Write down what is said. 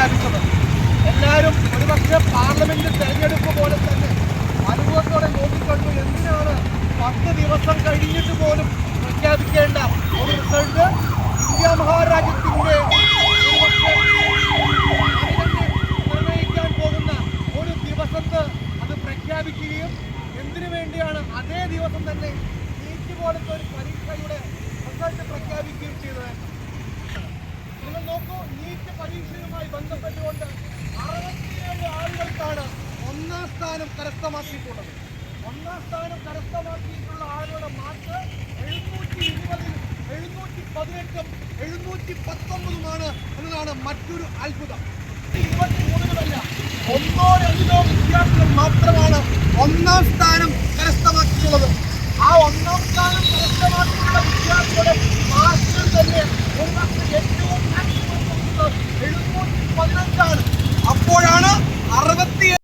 പ്രഖ്യാപിച്ചത് എല്ലാവരും ഒരുപക്ഷെ പാർലമെന്റ് തെരഞ്ഞെടുപ്പ് പോലെ തന്നെ അനുഭവത്തോടെ നോക്കിക്കണ്ടു. എന്തിനാണ് പത്ത് ദിവസം കഴിഞ്ഞിട്ട് പോലും പ്രഖ്യാപിക്കേണ്ട ഒരു റിസൾട്ട് ഇന്ത്യ മഹാരാജ്യത്തിന്റെ നിർണയിക്കാൻ പോകുന്ന ഒരു ദിവസത്ത് അത് പ്രഖ്യാപിക്കുകയും എന്തിനു വേണ്ടിയാണ് അതേ ദിവസം തന്നെ ബന്ധപ്പെട്ടുകൊണ്ട് അറുപത്തിയേഴ് ആളുകൾക്കാണ് ഒന്നാം സ്ഥാനം കരസ്ഥമാക്കിയിട്ടുള്ളത്. ഒന്നാം സ്ഥാനം കരസ്ഥമാക്കിയിട്ടുള്ള ആളുകളുടെ മാർക്ക് എഴുന്നൂറ്റി ഇരുപതിൽ എഴുന്നൂറ്റി പതിനെട്ടും എഴുന്നൂറ്റി പത്തൊമ്പതുമാണ് എന്നതാണ് മറ്റൊരു അത്ഭുതം. ഇരുപത്തി ഒന്നോ രണ്ടോ വിദ്യാർത്ഥികൾ മാത്രമാണ് ഒന്നാം സ്ഥാനം കരസ്ഥമാക്കിയിട്ടുള്ളത്. ആ ഒന്നാം സ്ഥാനം കരസ്ഥമാക്കിയിട്ടുള്ള വിദ്യാർത്ഥികളുടെ